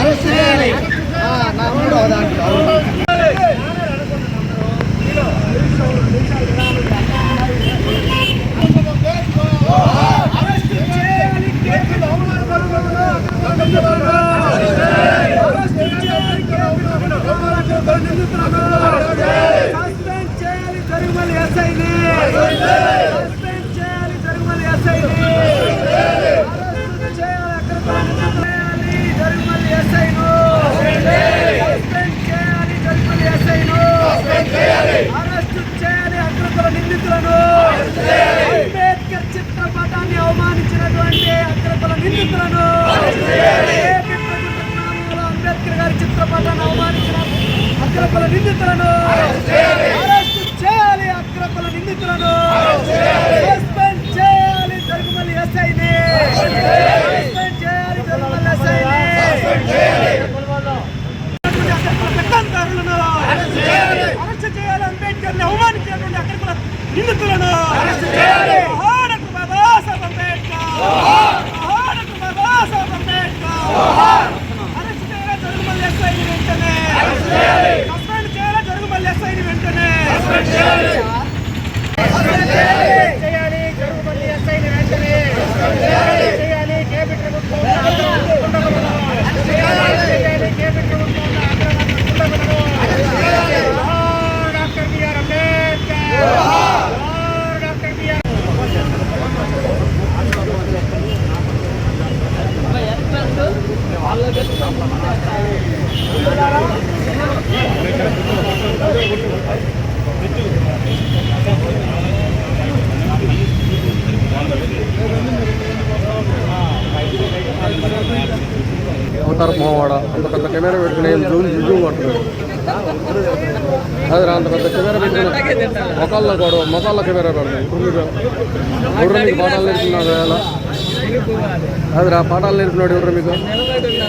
Arrest చేయాలి. అవమానించినటువంటి అగ్రకుల నిందితులను అంబేద్కర్ గారి చిత్రపటాన్ని అవమానించిన అగ్రకుల నిందితులను అరెస్టు చేయాలి అగ్రకుల నిందితులను సస్పెండ్ చేయాలి. జరుగుమల్లి ఎస్ఐని. అవుతారు మావాడ అంత పెద్ద కెమెరా పెట్టుకుని ఏం జూమ్ జూమ్ అంటున్నాడు అదే అంత పెద్ద కెమెరా పెట్టుకుని మొకాల్లో కూడా మొకాల్లో కెమెరా పెడతాం ఇప్పుడు మీరు ఎవరు మీకు పాఠాలు నేర్చుకున్నారు ఎలా అది రా పాఠాలు నేర్చుకున్నాడు ఎవరు మీకు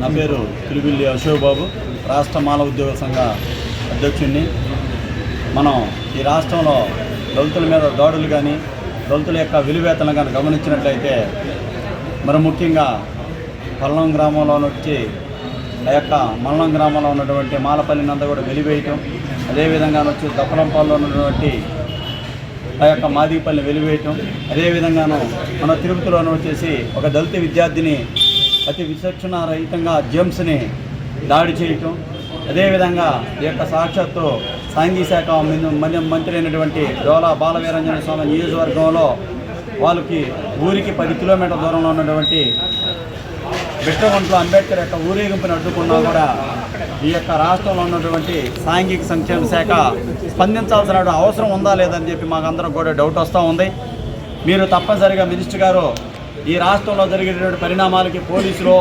నా పేరు తిరువిల్లి అశోక్ బాబు. రాష్ట్ర మానవ ఉద్యోగ సంఘ అధ్యక్షుడిని మనం ఈ రాష్ట్రంలో దళితుల మీద దాడులు కానీ దళితుల యొక్క విలువేతలను కానీ గమనించినట్లయితే మరి ముఖ్యంగా పల్లం గ్రామంలో వచ్చి ఆ యొక్క మల్లం గ్రామంలో ఉన్నటువంటి మాలపల్లిని కూడా వెలివేయటం అదేవిధంగా వచ్చి దప్పలంపాల్లో ఉన్నటువంటి ఆ యొక్క మాదిపల్లిని వెలివేయటం. అదేవిధంగాను మన తిరుపతిలోనూ వచ్చేసి ఒక దళిత విద్యార్థిని అతి విచక్షణ రహితంగా జేమ్స్ని దాడి చేయటం. అదేవిధంగా ఈ యొక్క సాక్షాత్తు సాంఘిక శాఖ మన- మంత్రి అయినటువంటి డోలా బాలవీరంజన స్వామి నియోజకవర్గంలో వాళ్ళకి ఊరికి పది కిలోమీటర్ల దూరంలో ఉన్నటువంటి బిట్టగుంట్లో అంబేద్కర్ యొక్క ఊరేగింపుని అడ్డుకున్నా కూడా ఈ యొక్క రాష్ట్రంలో ఉన్నటువంటి సాంఘిక సంక్షేమ శాఖ స్పందించాల్సిన అవసరం ఉందా లేదని చెప్పి మాకందరం కూడా డౌట్ వస్తూ ఉంది. మీరు తప్పనిసరిగా మినిస్టర్ గారు ఈ రాష్ట్రంలో జరిగినటువంటి పరిణామాలకి పోలీసులు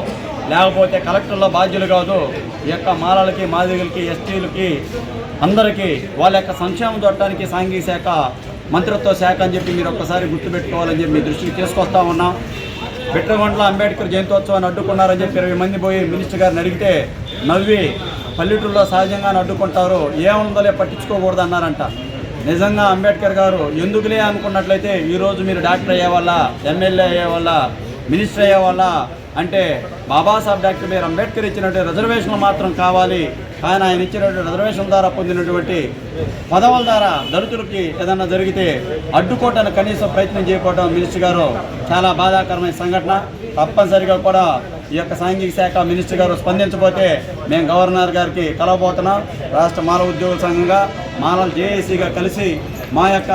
లేకపోతే కలెక్టర్లో బాధ్యులు కాదు ఈ యొక్క మాలలకి మాదిగలకి ఎస్టీలకి అందరికీ వాళ్ళ యొక్క సంక్షేమం చూడటానికి సాంఘిక శాఖ మంత్రిత్వ శాఖ అని చెప్పి మీరు ఒక్కసారి గుర్తుపెట్టుకోవాలని చెప్పి మీ దృష్టికి తీసుకొస్తా ఉన్నాం. బిట్రగొండలో అంబేద్కర్ జయంతోత్సవాన్ని అడ్డుకున్నారని చెప్పి ఇరవై మంది పోయి మినిస్టర్ గారిని అడిగితే నవ్వి పల్లెటూరులో సహజంగా అడ్డుకుంటారు ఏముందోలే పట్టించుకోకూడదు అన్నారంట నిజంగా అంబేద్కర్ గారు ఎందుకులే అనుకున్నట్లయితే ఈరోజు మీరు డాక్టర్ అయ్యే వల్ల ఎమ్మెల్యే అయ్యే వల్ల మినిస్టర్ అయ్యే వల్ల అంటే బాబాసాహెబ్ డాక్టర్ మీరు అంబేద్కర్ ఇచ్చినటువంటి రిజర్వేషన్లు మాత్రం కావాలి. కానీ ఆయన ఇచ్చినటువంటి రిజర్వేషన్ ద్వారా పొందినటువంటి పదవుల ద్వారా దళితులకి ఏదన్నా జరిగితే అడ్డుకోవటానికి కనీసం ప్రయత్నం చేయకపోవడం మినిస్టర్ గారు చాలా బాధాకరమైన సంఘటన. తప్పనిసరిగా కూడా ఈ యొక్క సాంఘిక శాఖ మినిస్టర్ గారు స్పందించబోతే మేము గవర్నర్ గారికి కలవబోతున్నాం. రాష్ట్ర మానవ ఉద్యోగ సంఘంగా మానవ జేఏసీగా కలిసి మా యొక్క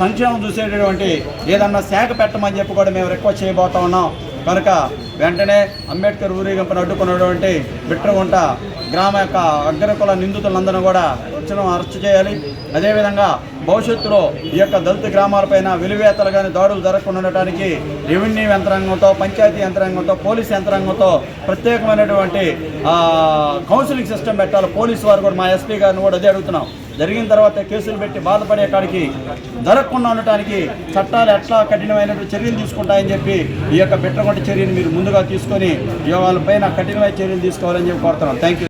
సంక్షేమం చూసేటటువంటి ఏదన్నా శాఖ పెట్టమని చెప్పి కూడా మేము రిక్వెస్ట్ చేయబోతా ఉన్నాం. కనుక వెంటనే అంబేద్కర్ ఊరేగింపును అడ్డుకున్నటువంటి బిట్రగుంట గ్రామ యొక్క అగ్రకుల నిందితులందరూ కూడా వచ్చిన అరెస్ట్ చేయాలి. అదేవిధంగా భవిష్యత్తులో ఈ యొక్క దళిత గ్రామాలపైన విలువేతలు కానీ దాడులు జరగకుండా ఉండటానికి రెవెన్యూ యంత్రాంగంతో పంచాయతీ యంత్రాంగంతో పోలీస్ యంత్రాంగంతో ప్రత్యేకమైనటువంటి కౌన్సిలింగ్ సిస్టమ్ పెట్టాలి. పోలీసు వారు కూడా మా ఎస్పీ గారిని కూడా అదే అడుగుతున్నాం. జరిగిన తర్వాత కేసులు పెట్టి బాధపడే కాడికి జరగకుండా ఉండటానికి చట్టాలు ఎట్లా కఠినమైనటువంటి చర్యలు తీసుకుంటాయని చెప్పి ఈ యొక్క బిట్రగొంట చర్యను మీరు ముందుగా తీసుకొని వాళ్ళపైన కఠినమైన చర్యలు తీసుకోవాలని చెప్పి కోరుతున్నాం. Thank you